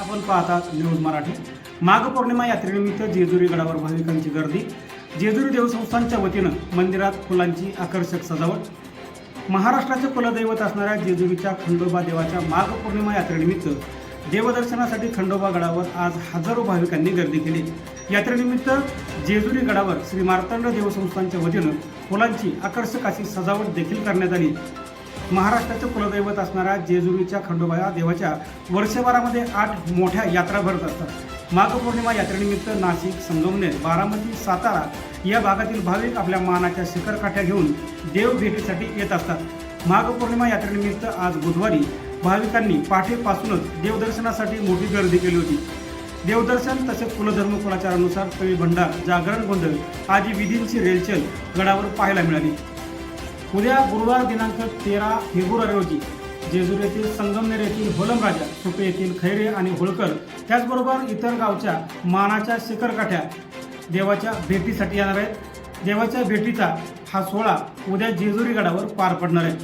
आपण पाहतात न्यूज मराठी. माघ पौर्णिमा यात्रेनिमित्त जेजुरी गडावर भाविकांची गर्दी. जेजुरी देवसंस्थांच्या वतीनं मंदिरात फुलांची आकर्षक सजावट. महाराष्ट्राचे कुलदैवत असणाऱ्या जेजुरीच्या खंडोबा देवाच्या माघ पौर्णिमा यात्रेनिमित्त देवदर्शनासाठी खंडोबा गडावर आज हजारो भाविकांनी गर्दी केली. यात्रेनिमित्त जेजुरी गडावर श्री मार्तंड देवसंस्थांच्या वतीनं फुलांची आकर्षक अशी सजावट देखील करण्यात आली. महाराष्ट्राचं कुलदैवत असणाऱ्या जेजुरीच्या खंडोबा या देवाच्या वर्षभरामध्ये आठ मोठ्या यात्रा भरत असतात. माघ पौर्णिमा यात्रेनिमित्त नाशिक संगमनेर बारामती सातारा या भागातील भाविक आपल्या मानाच्या शिखरकाठ्या घेऊन देवभेटीसाठी येत असतात. माघ पौर्णिमा यात्रेनिमित्त आज बुधवारी भाविकांनी पहाटेपासूनच देवदर्शनासाठी मोठी गर्दी केली होती. देवदर्शन तसेच कुलधर्म कुलाचारानुसार कवी भंडार जागरण गोंधळ आदी विधींची रेलचल गडावर पाहायला मिळाली. उद्या गुरुवार दिनांक तेरा फेब्रुवारी रोजी जेजूर येथील संगमनेर येथील होलमराजा सुपे येथील खैरे आणि होळकर त्याचबरोबर इतर गावच्या मानाच्या शिखरकाठ्या देवाच्या भेटीसाठी येणार आहेत. देवाच्या भेटीचा हा सोहळा उद्या जेजुरी गडावर पार पडणार आहे.